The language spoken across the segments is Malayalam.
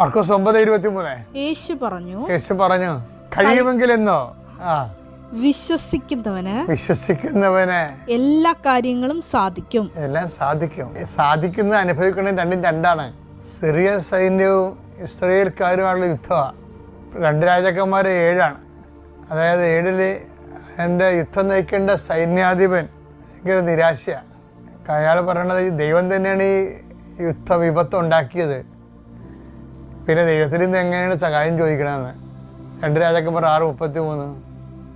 മർക്കോസ് ഒമ്പത് ഇരുപത്തി മൂന്ന് യേശു പറഞ്ഞു യേശു പറഞ്ഞു കഴിയുമെങ്കിൽ എന്നോ ആ. വിശ്വസിക്കുന്നവന് വിശ്വസിക്കുന്നവന് എല്ലാ കാര്യങ്ങളും സാധിക്കും. എല്ലാം സാധിക്കും. സാധിക്കുന്നത് അനുഭവിക്കുന്നത് രണ്ടും രണ്ടാണ്. സിറിയ സൈന്യവും ഇസ്രയേൽക്കാരുമായുള്ള യുദ്ധമാണ് രണ്ട് രാജാക്കന്മാർ ഏഴാണ്. അതായത് ഏഴിൽ എന്റെ യുദ്ധം നയിക്കേണ്ട സൈന്യാധിപൻ ഭയങ്കര നിരാശയാണ് അയാൾ പറയണത് ദൈവം തന്നെയാണ് ഈ യുദ്ധ വിപത്ത് ഉണ്ടാക്കിയത്. പിന്നെ ദൈവത്തിൽ നിന്ന് എങ്ങനെയാണ് സഹായം ചോദിക്കണമെന്ന് രണ്ട് രാജാക്കന്മാർ ആറ് മുപ്പത്തി മൂന്ന്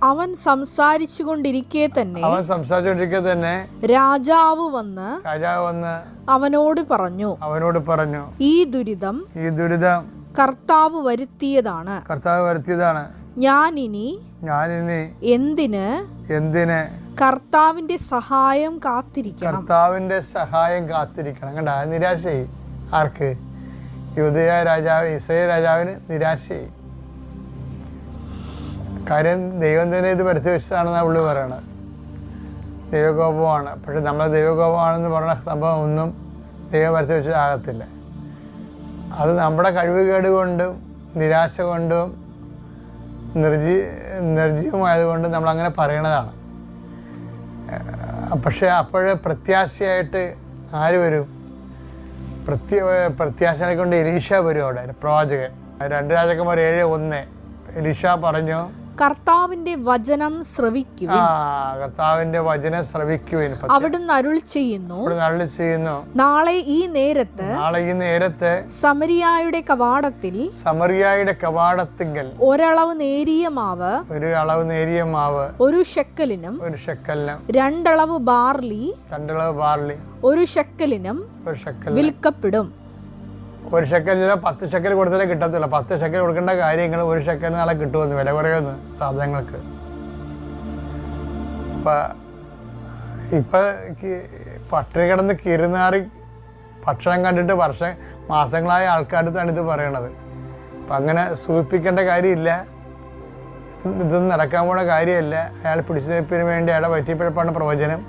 അവൻ സംസാരിച്ചു കൊണ്ടിരിക്കെ തന്നെ അവൻ സംസാരിച്ചുകൊണ്ടിരിക്കെ തന്നെ രാജാവ് വന്ന് രാജാവ് വന്ന് അവനോട് പറഞ്ഞു അവനോട് പറഞ്ഞു ഈ ദുരിതം ഈ ദുരിതം കർത്താവ് വരുത്തിയതാണ്. കർത്താവ് വരുത്തിയതാണ്. ഞാൻ ഇനി ഞാൻ ഇനി എന്തിന് എന്തിന് കർത്താവിന്റെ സഹായം കാത്തിരിക്കണം? കർത്താവിന്റെ സഹായം കാത്തിരിക്കണം. കണ്ട? നിരാശയായി. ആർക്ക്? യുദയ രാജാവ് ഇസ്രയേൽ രാജാവിന് നിരാശയായി കാര്യം ദൈവം തന്നെ ഇത് വരുത്തി വെച്ചതാണെന്നാണ് പുള്ളി പറയണത്. ദൈവകോപമാണ്. പക്ഷെ നമ്മൾ ദൈവകോപമാണെന്ന് പറഞ്ഞ സംഭവം ഒന്നും ദൈവം വരുത്തി വെച്ചതാകത്തില്ല അത് നമ്മുടെ കഴിവുകേട് കൊണ്ടും നിരാശ കൊണ്ടും നിർജീ നിർജീവമായതുകൊണ്ടും നമ്മൾ അങ്ങനെ പറയണതാണ്. പക്ഷേ അപ്പോഴേ പ്രത്യാശയായിട്ട് ആര് വരും? പ്രത്യ പ്രത്യാശനെ കൊണ്ട് എലീഷ വരും അവിടെ പ്രവാചകൻ രണ്ട് രാജാക്കന്മാർ ഏഴ് ഒന്ന്. എലീഷ പറഞ്ഞു? കർത്താവിന്റെ വചനം ശ്രവിക്കുക കർത്താവിന്റെ വചനം ശ്രവിക്കുവിൻ. അവിടുന്ന് അരുൾ ചെയ്യുന്നു. അരുൾ ചെയ്യുന്നു. നാളെ ഈ നേരത്ത് നാളെ ഈ നേരത്ത് സമരിയായുടെ കവാടത്തിൽ സമറിയായുടെ കവാടത്തിങ്കൽ ഒരളവ് നേരിയ മാവ് ഒരു അളവ് നേരിയ മാവ് ഒരു ഷെക്കലിനും ഒരു ഷെക്കലിനും രണ്ടളവ് ബാർലി രണ്ടളവ് ബാർലി ഒരു ഷെക്കലിനും ഒരു ഷെക്കൽ വിൽക്കപ്പെടും. ഒരു ഷെക്കലില്ല പത്ത് ഷെക്കൽ കൊടുത്താലേ കിട്ടത്തില്ല പത്ത് ഷെക്കൽ കൊടുക്കേണ്ട കാര്യങ്ങൾ ഒരു ഷെക്കൽ നാളെ കിട്ടുമെന്ന് വില കുറയുമെന്ന് സാധനങ്ങൾക്ക്. ഇപ്പം ഇപ്പം പട്ടിണി കിടന്ന് കിരുന്നാറി ഭക്ഷണം കണ്ടിട്ട് വർഷം മാസങ്ങളായ ആൾക്കാരുടെ ഇത് പറയണത്. അപ്പം അങ്ങനെ സൂചിപ്പിക്കേണ്ട കാര്യമില്ല. ഇതൊന്നും നടക്കാൻ പോണ കാര്യമല്ല. അയാൾ പിടിച്ചു നിൽപ്പിന് വേണ്ടി അയാളെ പറ്റിയപ്പോഴാണ് പ്രവചനം.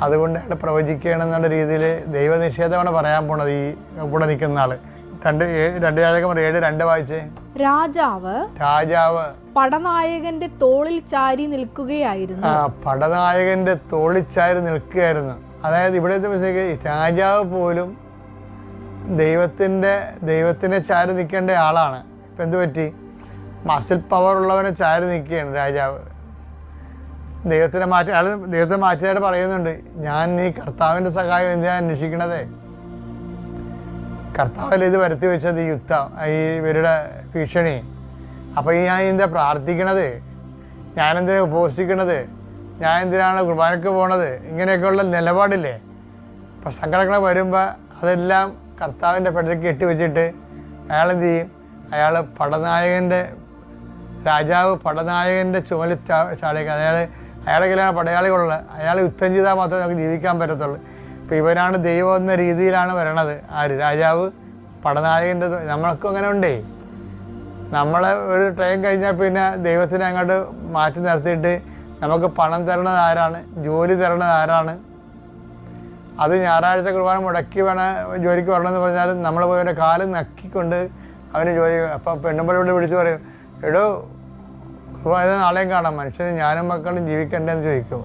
അതുകൊണ്ട് അയാൾ പ്രവചിക്കുകയാണെന്നുള്ള രീതിയിൽ ദൈവനിഷേധമാണ് പറയാൻ പോണത് ഈ കൂടെ നിൽക്കുന്ന ആൾ. രണ്ട് രണ്ട് രാജാക്കന്മാർ ഏഴ് രണ്ട് വായിച്ചേ. രാജാവ് രാജാവ്. പടനായകന്റെ തോളിൽ ചാരി നിൽക്കുകയായിരുന്നു. ആ പടനായകന്റെ തോളിൽ ചാരി നിൽക്കുകയായിരുന്നു. അതായത് ഇവിടുത്തെ മിസ്റ്റേക്ക് രാജാവ് പോലും ദൈവത്തിന്റെ ദൈവത്തിനെ ചാരി നിൽക്കേണ്ട ആളാണ്. ഇപ്പം എന്ത് പറ്റി? മസിൽ പവർ ഉള്ളവനെ ചാരി നിൽക്കുകയാണ് രാജാവ്. ദൈവത്തിനെ മാറ്റി അയാൾ ദൈവത്തെ മാറ്റിയായിട്ട് പറയുന്നുണ്ട്. ഞാൻ ഈ കർത്താവിന്റെ സഹായം എന്തിനാണ് അന്വേഷിക്കണത്? കർത്താവല്ലേ ഇത് വരുത്തി വെച്ചത് യുദ്ധം ഈ ഇവരുടെ ഭീഷണി? അപ്പോൾ ഈ ഞാൻ എന്താ പ്രാർത്ഥിക്കണത്? ഞാൻ ഉപസിക്കണത്? ഞാൻ എന്തിനാണ് കുർബാനയ്ക്ക് പോണത്? ഇങ്ങനെയൊക്കെയുള്ള നിലപാടില്ലേ? അപ്പം സങ്കടങ്ങൾ വരുമ്പോൾ അതെല്ലാം കർത്താവിന്റെ പെടലേക്ക് കെട്ടി വെച്ചിട്ട് അയാൾ എന്ത് ചെയ്യും? അയാൾ പടനായകന്റെ രാജാവ് പടനായകന്റെ ചുമലി ചാ ചാടിയേക്ക്. അയാൾ അയാളുടെ ചില പടയാളികളുള്ള അയാൾ യുദ്ധം ചെയ്താൽ മാത്രമേ നമുക്ക് ജീവിക്കാൻ പറ്റത്തുള്ളൂ. ഇപ്പോൾ ഇവനാണ് ദൈവം എന്ന രീതിയിലാണ് വരണത്. ആര് രാജാവ് പടനായകന്റെ നമ്മൾക്കും അങ്ങനെ ഉണ്ടേ. നമ്മളെ ഒരു ട്രെയിൻ കഴിഞ്ഞാൽ പിന്നെ ദൈവത്തിനെ അങ്ങോട്ട് മാറ്റി നിർത്തിയിട്ട് നമുക്ക് പണം തരണത് ആരാണ്? ജോലി തരണത് ആരാണ്? അത് ഞായറാഴ്ച കുർബാന മുടക്കി വേണം ജോലിക്ക് വരണമെന്ന് പറഞ്ഞാൽ നമ്മൾ പോയി അവന്റെ കാൽ നക്കിക്കൊണ്ട് അവന് ജോലി അപ്പം പെണ്ണുമ്പോഴോട് വിളിച്ച് പറയും എടോ കുർബാന നാളെയും കാണാം. മനുഷ്യന് ഞാനും മക്കളും ജീവിക്കണ്ടേന്ന് ചോദിക്കും.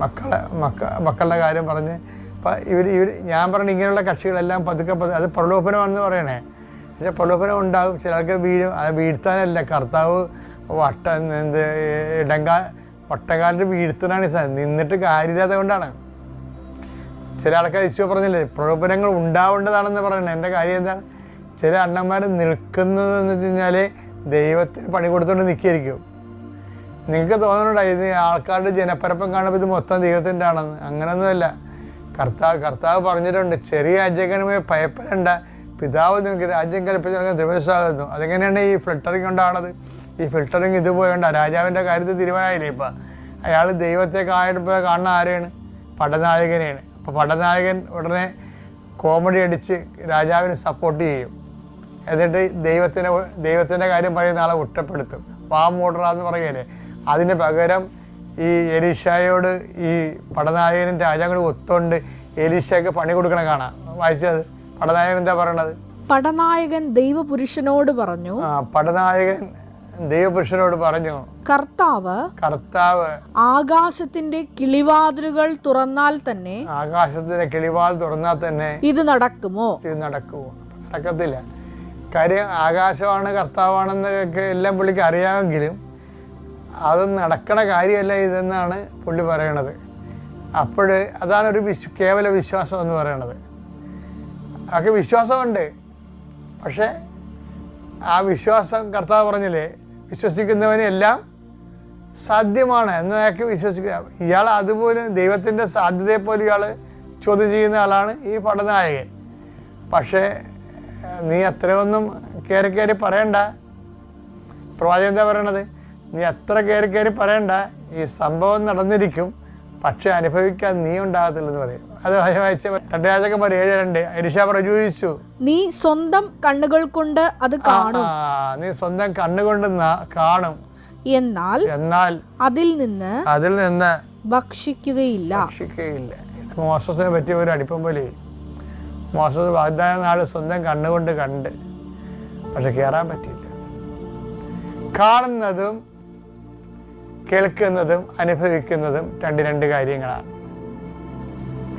മക്കളെ മക്ക മക്കളുടെ കാര്യം പറഞ്ഞ് ഇപ്പം ഇവർ ഇവർ ഞാൻ പറഞ്ഞ ഇങ്ങനെയുള്ള കക്ഷികളെല്ലാം പതുക്കെ പതുക്കെ അത് പ്രലോഭനമാണെന്ന് പറയണേ. പക്ഷേ പ്രലോഭനം ഉണ്ടാകും ചിലർക്ക് വീഴും. അത് വീഴ്ത്താനല്ല. കർത്താവ് വട്ട എന്ത് ഇടങ്കാ വട്ടകാലിന് വീഴ്ത്തനാണ് ഈ സാധനം. നിന്നിട്ട് കാര്യമില്ലാതെ കൊണ്ടാണ്. ചില ആൾക്കാർ ഈശോ പറഞ്ഞില്ലേ പ്രലോഭനങ്ങൾ ഉണ്ടാവേണ്ടതാണെന്ന് പറയണേ. എന്റെ കാര്യം എന്താണ്? ചില അണ്ണന്മാർ നിൽക്കുന്നത് എന്ന് വെച്ച് കഴിഞ്ഞാൽ ദൈവത്തിന് പണി കൊടുത്തുകൊണ്ട് നിൽക്കുകയായിരിക്കും. നിങ്ങൾക്ക് തോന്നുന്നുണ്ടോ ഇത് ആൾക്കാരുടെ ജനപ്പരപ്പം കാണുമ്പോൾ ഇത് മൊത്തം ദൈവത്തിന്റെ ആണെന്ന് അങ്ങനെയൊന്നുമല്ല കർത്താവ് കർത്താവ് പറഞ്ഞിട്ടുണ്ട് ചെറിയ അജകനുമായി ഭയപ്പെടേണ്ട. പിതാവ് നിങ്ങൾക്ക് രാജ്യം കൽപ്പിച്ച് നൽകാൻ ദിവസമാകുന്നു അതെങ്ങനെയാണ് ഈ ഫിൽട്ടറിങ് ഉണ്ടാകുന്നത് ഈ ഫിൽട്ടറിങ് ഇതുപോലെ ഉണ്ട് രാജാവിന്റെ കാര്യത്തിൽ തീരുമാനമായില്ലേ ഇപ്പം? അയാൾ ദൈവത്തെ കായപ്പോൾ കാണുന്ന ആരെയാണ് പടനായകനെയാണ്. അപ്പോൾ പടനായകൻ ഉടനെ കോമഡി അടിച്ച് രാജാവിന് സപ്പോർട്ട് ചെയ്യും. എന്നിട്ട് ദൈവത്തിന്റെ ദൈവത്തിന്റെ കാര്യം പറയുന്ന ആളെ കുറ്റപ്പെടുത്തും. വാ എന്ന് പറയല്ലേ അതിന് പകരം ഈ എലീഷായോട് ഈ പടനായകനും രാജാങ്ങളും ഒത്തുകൊണ്ട് എലീഷയ്ക്ക് പണി കൊടുക്കണ കാണാം. വായിച്ചത്? പടനായകൻ എന്താ പറയണത്? പടനായകൻ ദൈവപുരുഷനോട് പറഞ്ഞു. ആ പടനായകൻ ദൈവപുരുഷനോട് പറഞ്ഞു. കർത്താവ് കർത്താവ് ആകാശത്തിന്റെ കിളിവാതിലുകൾ തുറന്നാൽ തന്നെ ആകാശത്തിന്റെ കിളിവാതിൽ തുറന്നാൽ തന്നെ ഇത് നടക്കുമോ? ഇത് നടക്കുമോ? നടക്കത്തില്ല. കാര്യം ആകാശമാണ് കർത്താവാണെന്നൊക്കെ എല്ലാം പുള്ളിക്ക് അറിയാമെങ്കിലും അത് നടക്കണ കാര്യമല്ല ഇതെന്നാണ് പുള്ളി പറയണത്. അപ്പോൾ അതാണ് ഒരു വിശ്വ കേവല വിശ്വാസം എന്ന് പറയണത്. അതൊക്കെ വിശ്വാസമുണ്ട്. പക്ഷേ ആ വിശ്വാസം കർത്താവ് പറഞ്ഞില്ലേ വിശ്വസിക്കുന്നവനെല്ലാം സാധ്യമാണ് എന്നതൊക്കെ വിശ്വസിക്കുക. ഇയാൾ അതുപോലെ ദൈവത്തിന്റെ സാധ്യതയെപ്പോലും ഇയാൾ ചോദ്യം ചെയ്യുന്ന ആളാണ് ഈ പടനായകൻ. പക്ഷേ നീ അത്രയൊന്നും കയറി കയറി പറയണ്ട. പ്രവാചകൻ എന്താ പറയണത്? നീ എത്ര കയറി കയറി പറയണ്ട. ഈ സംഭവം നടന്നിരിക്കും. പക്ഷെ അനുഭവിക്കാൻ നീ ഉണ്ടാകത്തില്ലെന്ന് പറയും. അത് വായിച്ച രണ്ട് രാജകന്മാർ ഏഴ് രണ്ട്. അരിഷ പ്രചോദിച്ചു നീ സ്വന്തം കണ്ണുകൾ കൊണ്ട് അത് കാണും. നീ സ്വന്തം കണ്ണുകൊണ്ട് കാണും. എന്നാൽ എന്നാൽ അതിൽ നിന്ന് അതിൽ നിന്ന് ഭക്ഷിക്കുകയില്ല. ഭക്ഷിക്കുകയില്ല. മോസസിനെ പറ്റിയ ഒരു അടിപ്പം പോലെ. മോസസ് വാഗ്ദാന നാട് സ്വന്തം കണ്ണുകൊണ്ട് കണ്ട്. പക്ഷെ കയറാൻ പറ്റിയില്ല. കാണുന്നതും കേൾക്കുന്നതും അനുഭവിക്കുന്നതും രണ്ട് രണ്ട് കാര്യങ്ങളാണ്.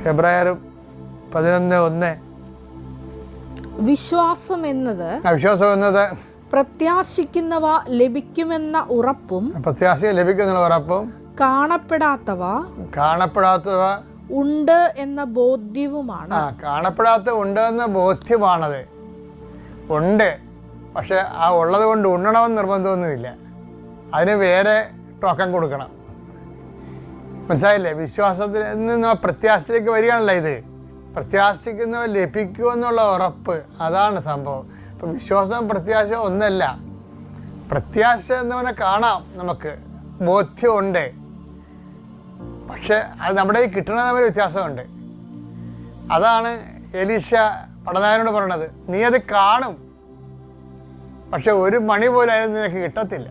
ഫെബ്രുവരി പതിനൊന്ന് ഒന്ന്. വിശ്വാസം എന്നത് വിശ്വാസം എന്നത് പ്രത്യാശിക്കുന്നവ ലഭിക്കുമെന്ന ഉറപ്പും പ്രത്യാശ ലഭിക്കുന്ന ഉറപ്പും കാണപ്പെടാത്തവ കാണപ്പെടാത്തവ ഉണ്ട് എന്ന ബോധ്യവുമാണ്. കാണപ്പെടാത്ത ഉണ്ട് എന്ന ബോധ്യമാണത്. ഉണ്ട്. പക്ഷെ ആ ഉള്ളത് കൊണ്ട് ഉണ്ണണമെന്ന് നിർബന്ധമൊന്നുമില്ല. അതിന് വേറെ ടോക്കൺ കൊടുക്കണം. മനസ്സിലായില്ലേ? വിശ്വാസത്തിൽ നിന്ന് പ്രത്യാശത്തിലേക്ക് വരികയാണല്ലോ ഇത്. പ്രത്യാശിക്കുന്നവ ലഭിക്കുമെന്നുള്ള ഉറപ്പ്. അതാണ് സംഭവം. ഇപ്പം വിശ്വാസം പ്രത്യാശ ഒന്നല്ല. പ്രത്യാശ എന്ന് പറഞ്ഞാൽ കാണാം നമുക്ക്. ബോധ്യമുണ്ട്. പക്ഷെ അത് നമ്മുടെ ഈ കിട്ടണ തമ്മിൽ വ്യത്യാസമുണ്ട്. അതാണ് എലീഷ പടനായനോട് പറയണത് നീ അത് കാണും. പക്ഷെ ഒരു മണി പോലും അത് നിനക്ക് കിട്ടത്തില്ല.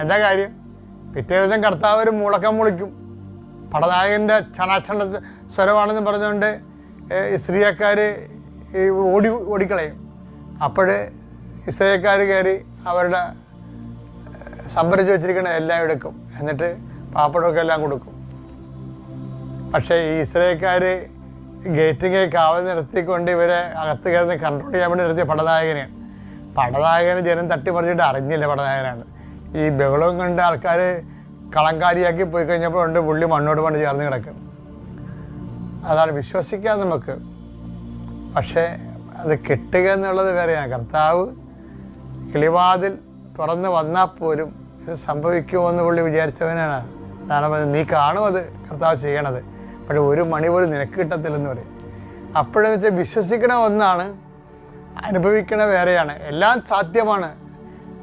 എന്താ കാര്യം? പിറ്റേ ദിവസം കർത്താവ് ഒരു മുളക്കം മുളിക്കും. പടനായകന്റെ ചണാച്ചണ സ്വരമാണെന്ന് പറഞ്ഞുകൊണ്ട് സ്ത്രീയക്കാർ ഓടി ഓടിക്കളയും. അപ്പോൾ ഇസ്രയേക്കാർ കയറി അവരുടെ സംഭരിച്ച് വെച്ചിരിക്കുന്ന എല്ലാം എടുക്കും. എന്നിട്ട് പാപ്പടമൊക്കെ എല്ലാം കൊടുക്കും. പക്ഷേ ഈ ഇസ്രയേക്കാർ ഗേറ്റിങ്ങെ കാവൽ നിർത്തിക്കൊണ്ട് ഇവരെ അകത്ത് കയറുന്ന കൺട്രോൾ ചെയ്യാൻ വേണ്ടി നിർത്തിയ പടനായകനെയാണ്. പടനായകനെ ജനം തട്ടിപ്പറിച്ചിട്ട് അറിഞ്ഞില്ല പടനായകനാണ്. ഈ ബഹളവും കണ്ട ആൾക്കാർ കളങ്കാരിയാക്കി പോയി കഴിഞ്ഞപ്പോൾ ഉണ്ട് പുള്ളി മണ്ണോട് മണ്ണ് ചേർന്ന് കിടക്കും. അതാണ് വിശ്വസിക്കാം നമുക്ക്. പക്ഷേ അത് കിട്ടുക എന്നുള്ളത് വേറെയാണ്. കർത്താവ് കിളിവാതിൽ തുറന്ന് വന്നാൽ പോലും ഇത് സംഭവിക്കുമോ എന്ന് പുള്ളി വിചാരിച്ചവനാണ്. നാളെ നീ കാണും അത് കർത്താവ് ചെയ്യണത്. പക്ഷെ ഒരു മണി പോലും നിനക്ക് കിട്ടത്തില്ലെന്ന് പറയും. അപ്പോഴെന്ന് വെച്ചാൽ വിശ്വസിക്കണ ഒന്നാണ് അനുഭവിക്കണ വേറെയാണ്. എല്ലാം സാധ്യമാണ്.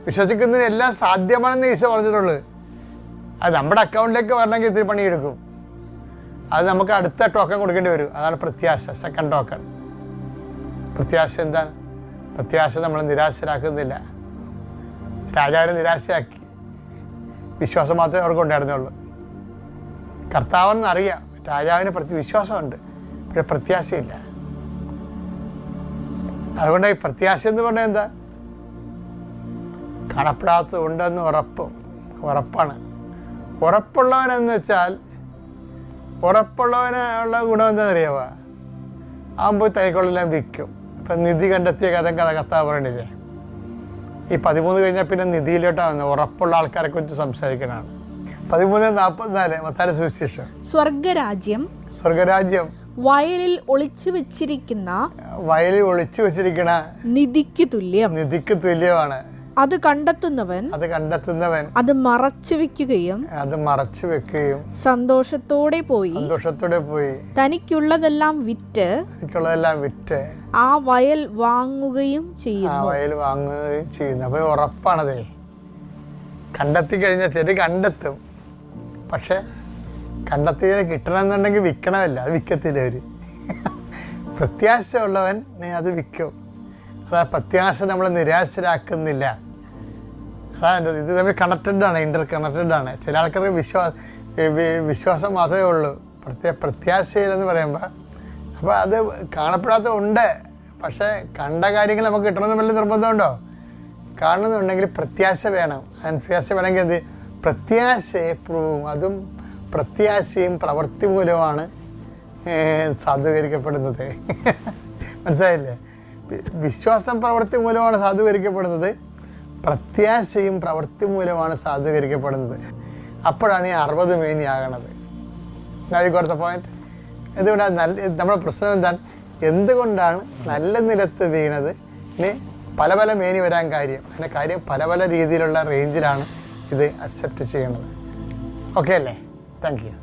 വിശ്വസിക്കുന്നതിന് എല്ലാം സാധ്യമാണെന്ന് ഈശോ പറഞ്ഞിട്ടുള്ളൂ അത് നമ്മുടെ അക്കൗണ്ടിലേക്ക് വരണമെങ്കിൽ ഇത്തിരി പണിയെടുക്കും. അത് നമുക്ക് അടുത്ത ടോക്കൺ കൊടുക്കേണ്ടി വരും. അതാണ് പ്രത്യാശ സെക്കൻഡ് ടോക്കൺ പ്രത്യാശ എന്താണ്? പ്രത്യാശ നമ്മൾ നിരാശരാക്കുന്നില്ല. രാജാവിനെ നിരാശയാക്കി. വിശ്വാസം മാത്രമേ അവർക്ക് ഉണ്ടായിരുന്നുള്ളൂ. കർത്താവെന്ന് അറിയാം രാജാവിന് പ്രതി വിശ്വാസമുണ്ട് പക്ഷെ പ്രത്യാശയില്ല. അതുകൊണ്ട് ഈ പ്രത്യാശ എന്ന് പറഞ്ഞാൽ എന്താ? കാണപ്പെടാത്തത് ഉണ്ടെന്ന് ഉറപ്പും ഉറപ്പാണ്. ഉറപ്പുള്ളവനെന്ന് വെച്ചാൽ ഉറപ്പുള്ളവന് ഉള്ള ഗുണം എന്താണെന്നറിയാവോ? അവൻ പോയി തൈക്കൊള്ളെല്ലാം വിൽക്കും. ഇപ്പം നിധി കണ്ടെത്തിയ കഥ കഥ കത്താവ് പറയണില്ലേ? ഈ പതിമൂന്ന് കഴിഞ്ഞാൽ പിന്നെ നിധിയിലോട്ടാണ് ഉറപ്പുള്ള ആൾക്കാരെ കുറിച്ച് സംസാരിക്കണതാണ് പതിമൂന്ന് നാൽപ്പത്തിനാല് മത്താര സുവിശേഷം. സ്വർഗരാജ്യം സ്വർഗരാജ്യം. വയലിൽ ഒളിച്ചു വെച്ചിരിക്കുന്ന വയലിൽ ഒളിച്ചു വെച്ചിരിക്കണ നിധിക്ക് തുല്യം. നിധിക്ക് തുല്യമാണ്. അത് കണ്ടെത്തുന്നവൻ അത് കണ്ടെത്തുന്നവൻ അത് മറച്ചു വെക്കുകയും അത് മറച്ചു വെക്കുകയും സന്തോഷത്തോടെ പോയി സന്തോഷത്തോടെ പോയി തനിക്കുള്ളതെല്ലാം വിറ്റ് തനിക്കുള്ളതെല്ലാം വിറ്റ് ആ വയൽ വാങ്ങുകയും ചെയ്യുന്നു. ആ വയൽ വാങ്ങുകയും ചെയ്യുന്നു. അപ്പോൾ ഉറപ്പാണതേ. കണ്ടെത്തി കഴിഞ്ഞ ശരി കണ്ടെത്തും. പക്ഷെ കണ്ടെത്തിയത് കിട്ടണമെന്നുണ്ടെങ്കിൽ വിൽക്കണമല്ല അത് വിൽക്കത്തില്ല അവർ പ്രത്യാശ ഉള്ളവൻ അത് വിൽക്കും. പ്രത്യാശ നമ്മളെ നിരാശരാക്കുന്നില്ല. അതാണ് ഇത് തമ്മിൽ കണക്റ്റഡ് ആണ് ഇന്റർ കണക്റ്റഡ് ആണ്. ചില ആൾക്കാർക്ക് വിശ്വാസ വിശ്വാസം മാത്രമേ ഉള്ളൂ. പ്രത്യേക പ്രത്യാശയിലെന്ന് പറയുമ്പോൾ അപ്പോൾ അത് കാണപ്പെടാത്ത ഉണ്ട്. പക്ഷേ കണ്ട കാര്യങ്ങൾ നമുക്ക് കിട്ടണമെന്ന് വലിയ നിർബന്ധമുണ്ടോ? കാണണമെന്നുണ്ടെങ്കിൽ പ്രത്യാശ വേണം. അൻപ്രത്യാശ വേണമെങ്കിൽ എന്ത്? പ്രത്യാശയെ പ്രൂവും അതും പ്രത്യാശയും പ്രവൃത്തി മൂലമാണ് സാധൂകരിക്കപ്പെടുന്നത്. മനസ്സിലായില്ലേ? വിശ്വാസം പ്രവൃത്തി മൂലമാണ് സാധൂകരിക്കപ്പെടുന്നത്. പ്രത്യാശയും പ്രവൃത്തി മൂലമാണ് സാധൂകരിക്കപ്പെടുന്നത്. അപ്പോഴാണ് ഈ അറുപത് മേനിയാകണത് കുറച്ച പോയിന്റ് എന്തുകൊണ്ടാണ് നല്ല നമ്മുടെ പ്രശ്നം എന്താണ്? എന്തുകൊണ്ടാണ് നല്ല നിലത്ത് വീണത്? ഇനി പല പല മേനി വരാൻ കാര്യം. അതിന്റെ കാര്യം പല പല രീതിയിലുള്ള റേഞ്ചിലാണ് ഇത് അക്സെപ്റ്റ് ചെയ്യണത് ഓക്കെ അല്ലേ? Thank you